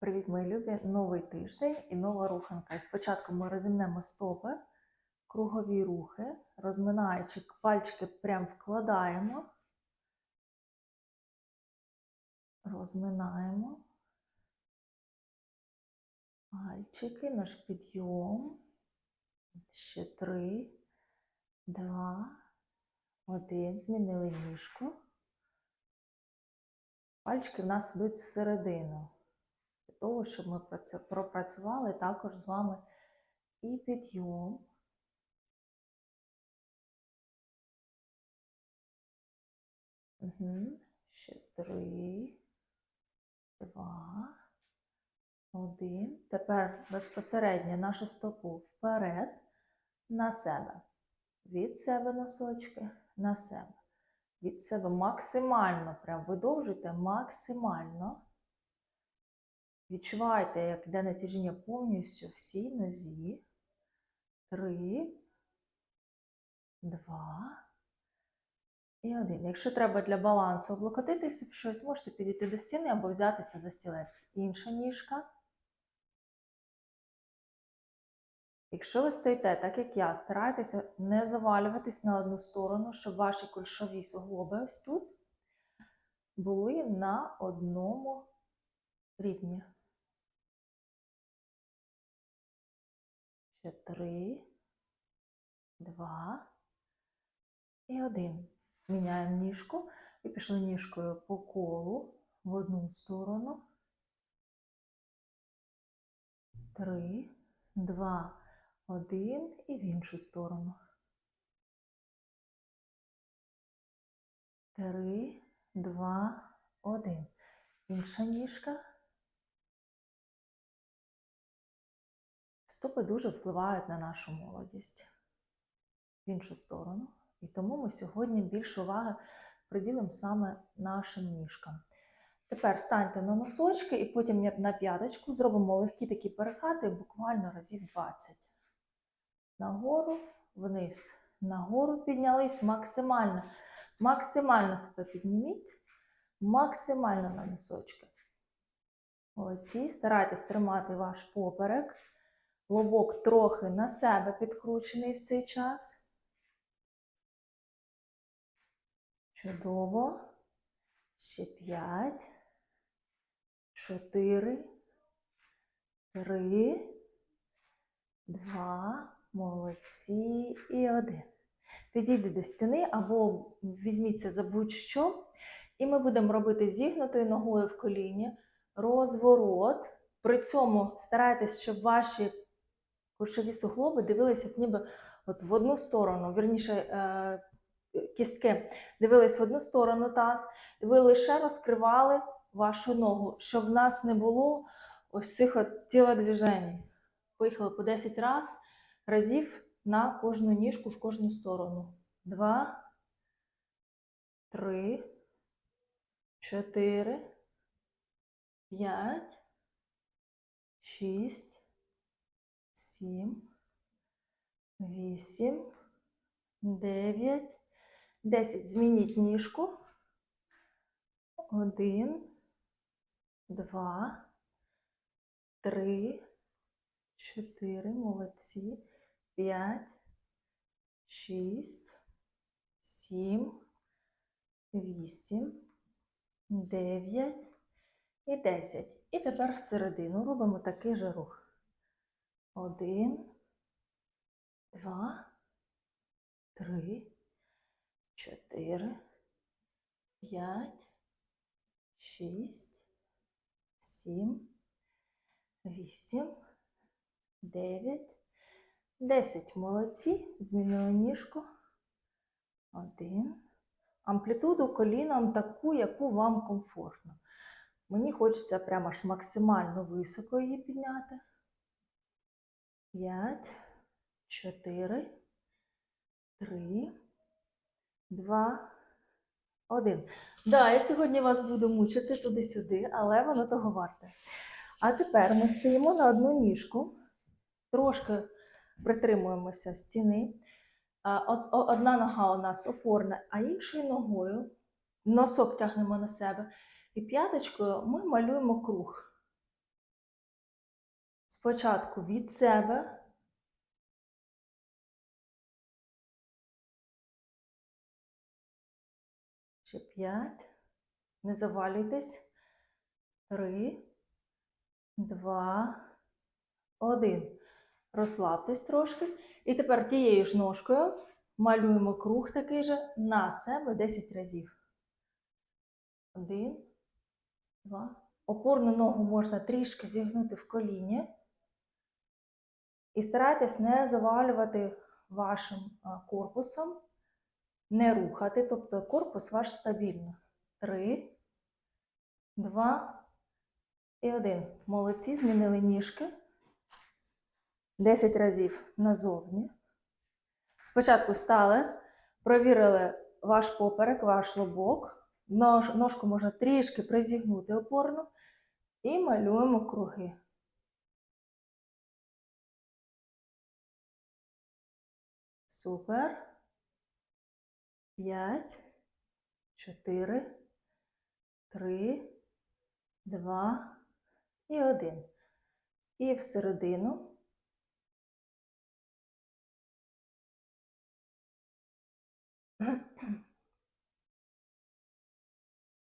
Привіт, мої любі! Новий тиждень і нова руханка. І спочатку ми розімнемо стопи, кругові рухи, розминаючи пальчики, прям вкладаємо, розминаємо. Пальчики, наш підйом. Ще три, два, один. Змінили ніжку. Пальчики в нас йдуть всередину того, щоб ми пропрацювали також з вами і підйом. Угу. Ще три, два, один. Тепер безпосередньо нашу стопу вперед на себе. Від себе носочки на себе. Від себе максимально, прям видовжуйте максимально. Відчувайте, як йде натяжіння повністю всій нозі. Три, два і один. Якщо треба для балансу облокотитися об щось, можете підійти до стіни або взятися за стілець. Інша ніжка. Якщо ви стоїте, так як я, старайтеся не завалюватись на одну сторону, щоб ваші кульшові суглоби ось тут були на одному рівні. Ще три, два і один. Міняємо ніжку і пішли ніжкою по колу в одну сторону. Три, два, один і в іншу сторону. Три, два, один. Інша ніжка. Стопи дуже впливають на нашу молодість в іншу сторону. І тому ми сьогодні більше уваги приділимо саме нашим ніжкам. Тепер станьте на носочки і потім на п'яточку зробимо легкі такі перекати буквально разів 20. Нагору, вниз, нагору піднялись максимально. Максимально себе підніміть, максимально на носочки. Молодці, старайтесь тримати ваш поперек. Лобок трохи на себе підкручений в цей час. Чудово. Ще п'ять, чотири, три, два, молодці і один. Підійди до стіни або візьміться за будь-що. І ми будемо робити зігнутою ногою в коліні, розворот. При цьому старайтесь, щоб ваші кульшові суглоби дивилися як ніби от в одну сторону, вірніше, е, кістки дивились в одну сторону таз, і ви лише розкривали вашу ногу, щоб в нас не було ось цих от тілодвіжень. Поїхали по 10 раз, разів на кожну ніжку в кожну сторону. Два, три, чотири, п'ять, шість, сім, вісім, дев'ять. 10. Змініть ніжку. Один, два, три, чотири. Молодці. П'ять, шість, сім, вісім, дев'ять і десять. І тепер всередину робимо такий же рух. Один, два, три чотири, п'ять, шість, сім, вісім, дев'ять, десять. Молодці. Змінили ніжку. Один. Амплітуду коліном таку, яку вам комфортно. Мені хочеться прямо аж максимально високо її підняти. П'ять, чотири, три два, один. Да, я сьогодні вас буду мучити туди-сюди, але воно того варте. А тепер ми стоїмо на одну ніжку, трошки притримуємося стіни. Одна нога у нас опорна, а іншою ногою носок тягнемо на себе. І п'яточкою ми малюємо круг. Спочатку від себе. Ще п'ять. Не завалюйтесь. Три, два, один. Розслабтесь трошки. І тепер тією ж ножкою малюємо круг такий же на себе 10 разів. Один, два. Опорну ногу можна трішки зігнути в коліні. І старайтесь не завалювати вашим корпусом, не рухати, тобто корпус ваш стабільно. Три, два і один. Молодці, змінили ніжки. 10 разів назовні. Спочатку стали, провірили ваш поперек, ваш лобок. Нож, ножку можна трішки призігнути опорно і малюємо круги. Супер. П'ять, чотири, три, два і один. І всередину.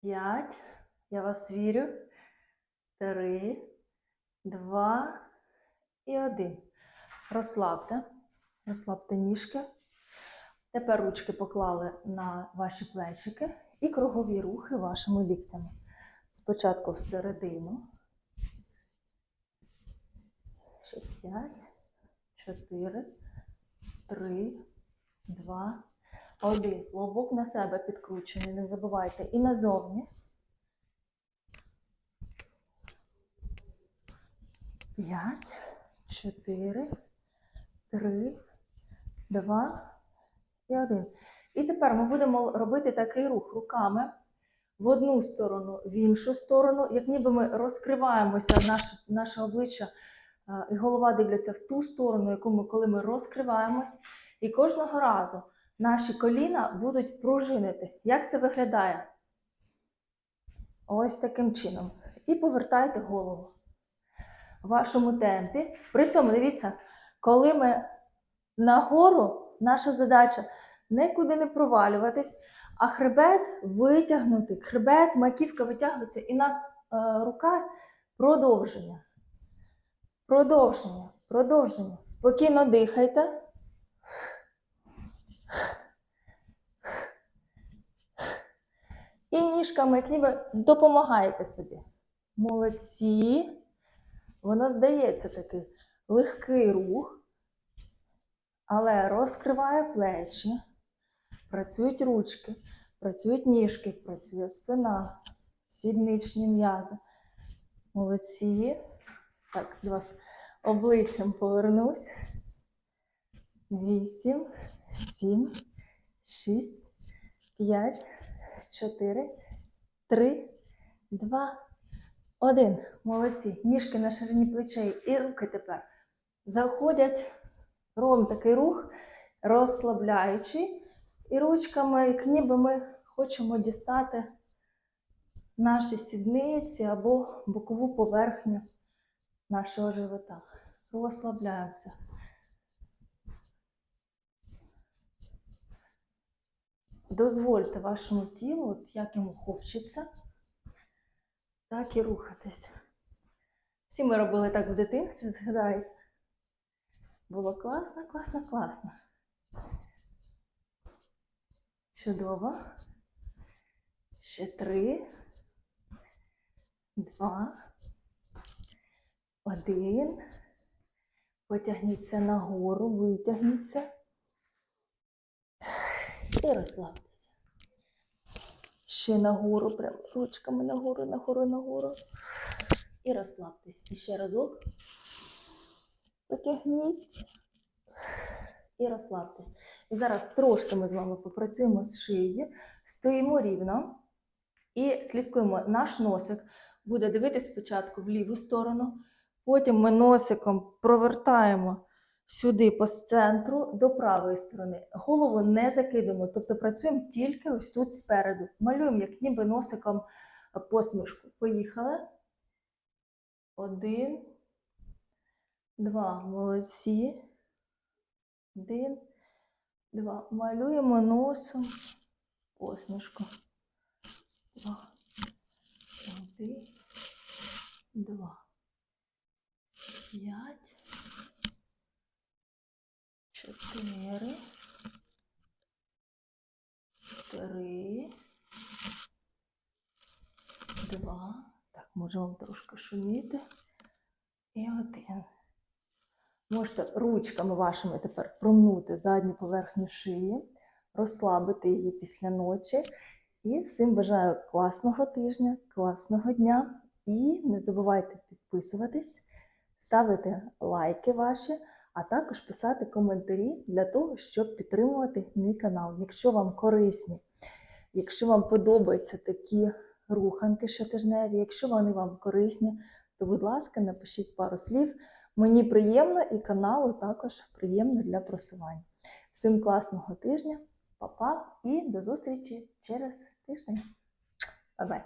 П'ять. Я вас вірю. Три, два і один. Розслабте. Розслабте ніжки. Тепер ручки поклали на ваші плечики і кругові рухи вашими ліктями. Спочатку всередину. Ще п'ять, чотири, три, два, один. Лобок на себе підкручений, не забувайте. І назовні. П'ять, чотири, три, два і один. І тепер ми будемо робити такий рух руками в одну сторону, в іншу сторону, як ніби ми розкриваємося, наше, наше обличчя е, і голова дивляться в ту сторону, яку ми, коли ми розкриваємось. І кожного разу наші коліна будуть пружинити. Як це виглядає? Ось таким чином. І повертайте голову в вашому темпі. При цьому дивіться, коли ми нагору, наша задача нікуди не провалюватись, а хребет витягнути. Хребет, маківка витягується, і нас е, рука продовження. Продовження, продовження. Спокійно дихайте. І ніжками, як ніби допомагаєте собі. Молодці. Воно здається такий легкий рух, але розкриває плечі, працюють ручки, працюють ніжки, працює спина, сідничні м'язи. Молодці. Так, до вас обличчям повернусь. Вісім, сім, шість, п'ять, чотири, три, два, один. Молодці. Ніжки на ширині плечей і руки тепер заходять. Робимо такий рух, розслабляючи. І ручками, як ніби ми хочемо дістати наші сідниці або бокову поверхню нашого живота. Розслабляємося. Дозвольте вашому тілу, от як йому хочеться, так і рухатись. Всі ми робили так в дитинстві, згадайте. Було класно, класно, класно. Чудово. Ще три, два, один. Потягніться нагору, витягніться. І розслабтеся. Ще нагору, прямо ручками нагору, нагору, нагору. І розслабтесь. І ще разок. Потягніться. І розслабтесь. І зараз трошки ми з вами попрацюємо з шиєю, стоїмо рівно і слідкуємо. Наш носик буде дивитися спочатку в ліву сторону, потім ми носиком провертаємо сюди по центру до правої сторони. Голову не закидуємо, тобто працюємо тільки ось тут спереду. Малюємо, як ніби носиком посмішку. Поїхали. Один, два. Молодці. Один, два. Малюємо носом посмішку. Два. Один, два. П'ять. Чотири. Три. Два. Так, можемо трошки шуміти. І один. Можете ручками вашими тепер промнути задню поверхню шиї, розслабити її після ночі. І всім бажаю класного тижня, класного дня. І не забувайте підписуватись, ставити лайки ваші, а також писати коментарі для того, щоб підтримувати мій канал. Якщо вам корисні, якщо вам подобаються такі руханки щотижневі, якщо вони вам корисні, то, будь ласка, напишіть пару слів. Мені приємно і каналу також приємно для просування. Всім класного тижня, па-па і до зустрічі через тиждень. Бай-бай!